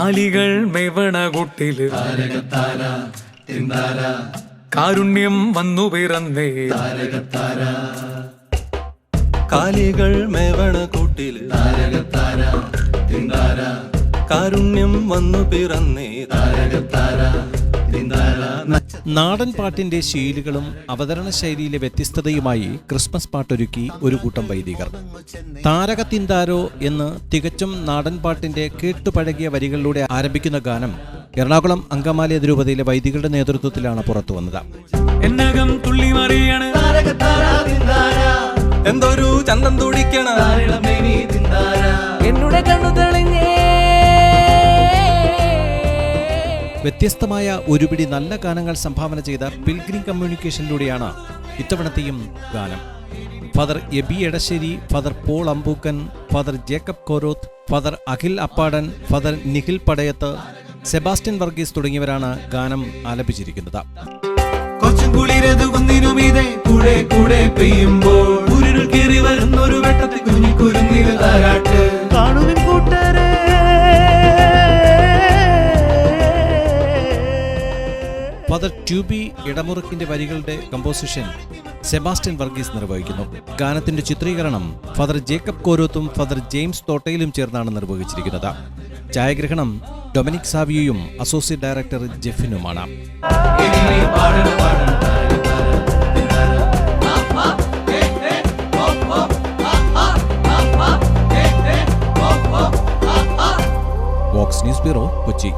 കാലികൾ മെവണ കൂട്ടിൽ. കാരുണ്യം വന്നു പിറന്നേ. കാലികൾ മേവണ കൂട്ടിൽ. കാരുണ്യം വന്നു പിറന്നേ. നാടൻ പാട്ടിന്റെ ശീലുകളും അവതരണ ശൈലിയിലെ വ്യത്യസ്തതയുമായി ക്രിസ്മസ് പാട്ടൊരുക്കി ഒരു കൂട്ടം വൈദികർ. താരകത്തിന്താരോ എന്ന് തികച്ചും നാടൻ പാട്ടിന്റെ കേട്ടുപഴകിയ വരികളിലൂടെ ആരംഭിക്കുന്ന ഗാനം എറണാകുളം അങ്കമാലി അതിരൂപതയിലെ വൈദികരുടെ നേതൃത്വത്തിലാണ് പുറത്തു വന്നത്. എന്തൊരു ചന്തം തുടിക്കണ. എന്നുടെ കണ്ണു വ്യത്യസ്തമായ ഒരുപിടി നല്ല ഗാനങ്ങൾ സംഭാവന ചെയ്ത പിൽഗ്രിം കമ്മ്യൂണിക്കേഷനിലൂടെയാണ് ഇത്തവണത്തെയും ഗാനം. Father Aby Edassery father Paul Ampookan father Jacob Koroth father Akhil Appadan father Nikhil Padayath Sebastian Varghese തുടങ്ങിയവരാണ് ഗാനം ആലപിച്ചിരിക്കുന്നത്. കൊച്ചും കുളിരത് കുന്നിനുമീതെ കൂടെ കൂടെ പെയ്യുമ്പോൾ ഉരുൾ ഫാദർ ട്യൂബി ഇടമുറുക്കിന്റെ വരികളുടെ കമ്പോസിഷൻ സെബാസ്റ്റ്യൻ വർഗീസ് നിർവഹിക്കുന്നു. ഗാനത്തിന്റെ ചിത്രീകരണം ഫാദർ ജേക്കബ് കോരോത്തും ഫാദർ ജെയിംസ് തോട്ടയിലും ചേർന്നാണ് നിർവഹിച്ചിരിക്കുന്നത്. ഛായാഗ്രഹണം ഡൊമിനിക് സാവിയയും അസോസിയേറ്റ് ഡയറക്ടർ ജെഫിനുമാണ് വോക്സ് ന്യൂസ് ബ്യൂറോ കൊച്ചി